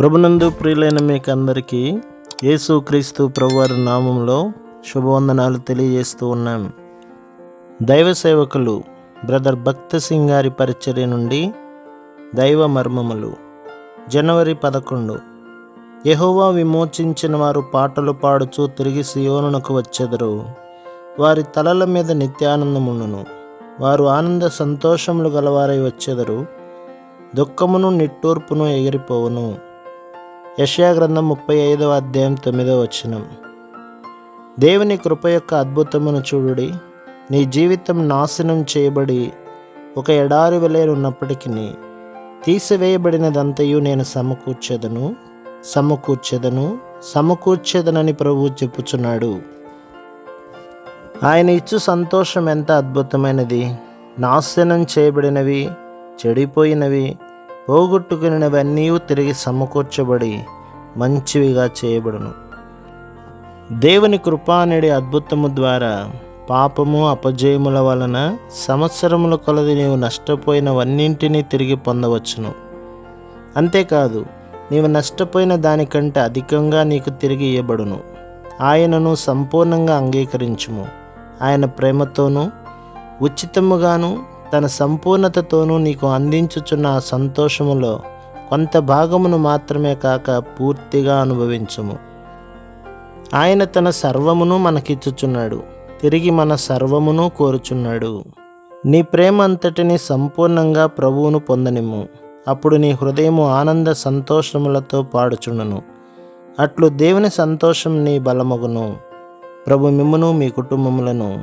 ప్రభునందు ప్రియులైన మీకు అందరికీ యేసుక్రీస్తు ప్రభువారి నామంలో శుభవందనాలు తెలియజేస్తూ ఉన్నాం. దైవ సేవకులు బ్రదర్ భక్త సింగ్ గారి పరిచర్య నుండి దైవ మర్మములు. జనవరి పదకొండు. యెహోవా విమోచించిన వారు పాటలు పాడుచూ తిరిగి సియోనునకు వచ్చెదరు. వారి తలల మీద నిత్యానందముండును. వారు ఆనంద సంతోషములు గలవారై వచ్చెదరు. దుఃఖమును నిట్టూర్పును ఎగిరిపోవును. యశయా గ్రంథం ముప్పై ఐదవ అధ్యాయం తొమ్మిదవ వచనం. దేవుని కృప యొక్క అద్భుతమును చూడుడి. నీ జీవితం నాశనం చేయబడి ఒక ఎడారి వలె ఉన్నప్పటికీ తీసివేయబడినదంతయు నేను సమకూర్చెదను సమకూర్చెదను సమకూర్చెదనని ప్రభువు చెప్పుచున్నాడు. ఆయన ఇచ్చు సంతోషం ఎంత అద్భుతమైనది. నాశనం చేయబడినవి చెడిపోయినవి పోగొట్టుకునివన్నీ తిరిగి సమకూర్చబడి మంచివిగా చేయబడును. దేవుని కృపానిడి అద్భుతము ద్వారా పాపము అపజయముల వలన సంవత్సరముల కొలది నీవు నష్టపోయినవన్నింటినీ తిరిగి పొందవచ్చును. అంతేకాదు నీవు నష్టపోయిన దానికంటే అధికంగా నీకు తిరిగి ఇవ్వబడును ఆయనను సంపూర్ణంగా అంగీకరించుము. ఆయన ప్రేమతోనూ ఉచితముగాను తన సంపూర్ణతతోనూ నీకు అందించుచున్న ఆ సంతోషములో కొంత భాగమును మాత్రమే కాక పూర్తిగా అనుభవించుము. ఆయన తన సర్వమును మనకిచ్చుచున్నాడు. తిరిగి మన సర్వమును కోరుచున్నాడు. నీ ప్రేమ అంతటిని సంపూర్ణంగా ప్రభువును పొందనిమ్ము. అప్పుడు నీ హృదయము ఆనంద సంతోషములతో పాడుచుండును. అట్లు దేవుని సంతోషం నీ బలమగును. ప్రభు మిమ్మును మీ కుటుంబములను